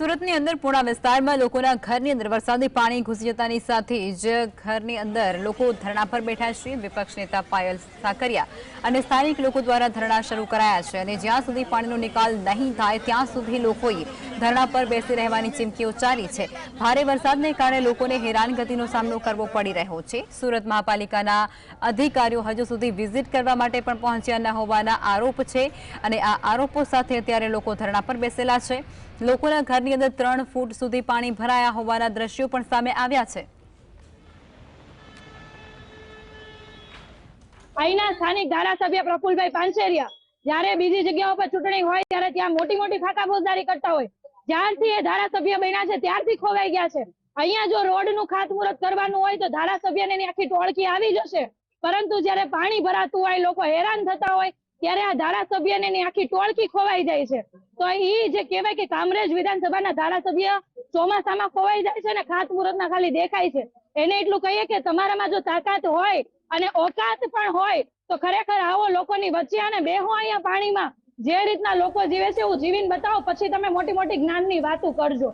સુરતની અંદર પુણા વિસ્તારમાં લોકોના ઘરની અંદર વરસાદી પાણી ઘૂસી જતાની સાથે જ ઘરની અંદર લોકો ધરણા પર બેઠા છે. વિપક્ષ નેતા પાયલ સાકરિયા અને સ્થાનિક લોકો દ્વારા ધરણા શરૂ કરાયા છે અને જ્યાં સુધી પાણીનો નિકાલ નહીં થાય, ત્યાં સુધી લોકોએ ધરણા પર બેસી રહેવાની ચીમકી ઉચ્ચારી છે. ભારે વરસાદને કારણે લોકોને હેરાનગતિનો સામનો કરવો પડી રહ્યો છે. સુરત મહાપાલિકાના અધિકારીઓ હજુ સુધી વિઝિટ કરવા માટે પણ પહોંચ્યા ન હોવાના આરોપ છે અને આ આરોપો સાથે અત્યારે લોકો ધરણા પર બેસેલા છે. લોકોના ઘરની અંદર ત્રણ ફૂટ સુધી પાણી ભરાયા હોવાના દ્રશ્યો પણ સામે આવ્યા છે. અહીંના સ્થાનિક ધારાસભ્ય પ્રફુલભાઈ પાનસેરિયા જ્યારે બીજી જગ્યાઓ પર ચૂંટણી હોય ત્યારે ત્યાં મોટી મોટી ફાકા ફોજદારી કરતા હોય. જ્યારથી એ ધારાસભ્ય બન્યા છે, ત્યારથી ખોવાઈ ગયા છે. અહીંયા જો રોડનું ખાતમુહૂર્ત કરવાનું હોય તો ધારાસભ્યને એની આખી ટોળકી આવી જશે. પરંતુ જ્યારે પાણી ભરાતું હોય, લોકો હેરાન થતા હોય, ત્યારે આ ધારાસભ્યને એની આખી ટોળકી ખોવાઈ જાય છે. તો એ જે કહેવાય કે કામરેજ વિધાનસભાના ધારાસભ્ય ચોમાસામાં ખોવાઈ જાય છે ને ખાતમુહૂર્તના ખાલી દેખાય છે. એને એટલું કહીએ કે તમારામાં જો તાકાત હોય અને ઓકાત પણ હોય, તો ખરેખર આવો લોકોની વચ્ચે અને બેહો અહીંયા પાણીમાં. જે રીતના લોકો જીવે છે એવું જીવીને બતાવો, પછી તમે મોટી મોટી જ્ઞાનની વાતો કરજો.